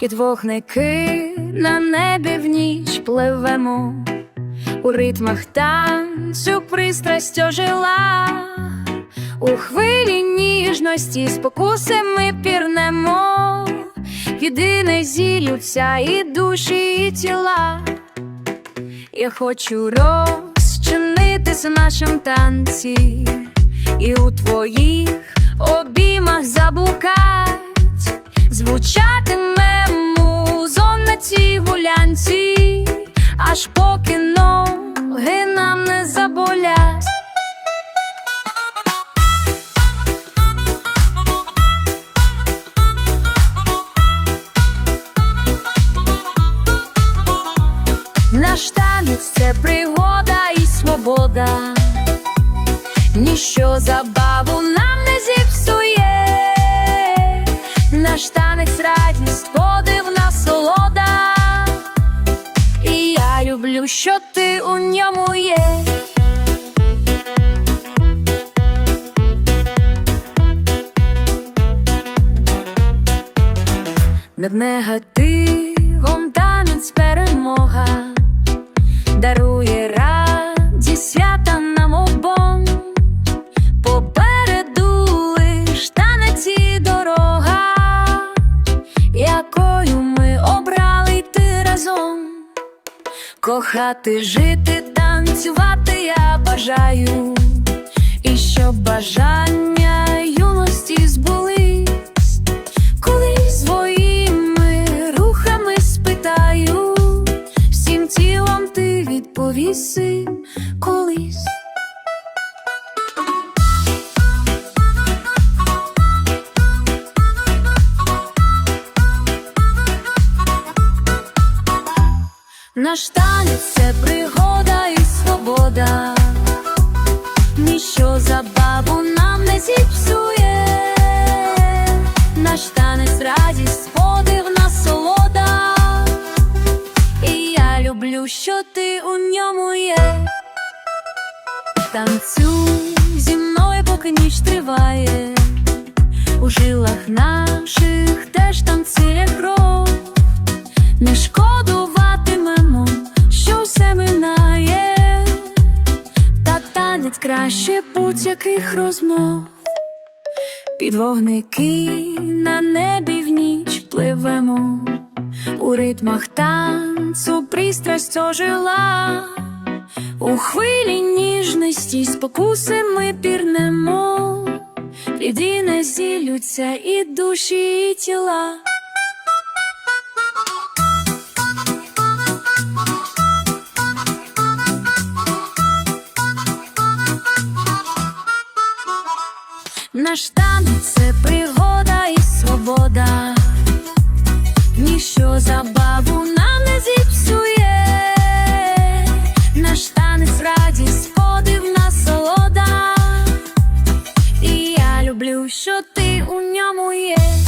Під вогники на небі в ніч пливемо, у ритмах танцю пристрасть ожила, у хвилі ніжності спокуси ми пірнемо, єдине зілються і душі, і тіла. Я хочу розчинитись в нашому танці, і у твоїх обіймах заблукать, цій гулянці, аж поки ноги нам не заболять. Наш танець це пригода і свобода, ніщо забаву нам що ти у ньому є. Над негативом танець перемога Кохати, жити, танцювати я бажаю, і щоб бажання юності збулись, коли своїми рухами спитаю, всім тілом ти відповіси. Колись. Наш танець це пригода і свобода, ніщо забаву нам не зіпсує, наш танець радість, подив насолода, і я люблю, що ти у ньому є. Танцюй зі мною, поки ніч триває, у жилах наших теж танцює краще будь-яких розмов. Під вогники на небі в ніч пливемо, у ритмах танцю пристрасть ожила, у хвилі ніжності спокуси ми пірнемо, Пліді не зілються і душі, і тіла. Наш танець це пригода і свобода, ніщо забаву нам не зіпсує, наш танець радість, подив насолода, і я люблю, що ти у ньому є.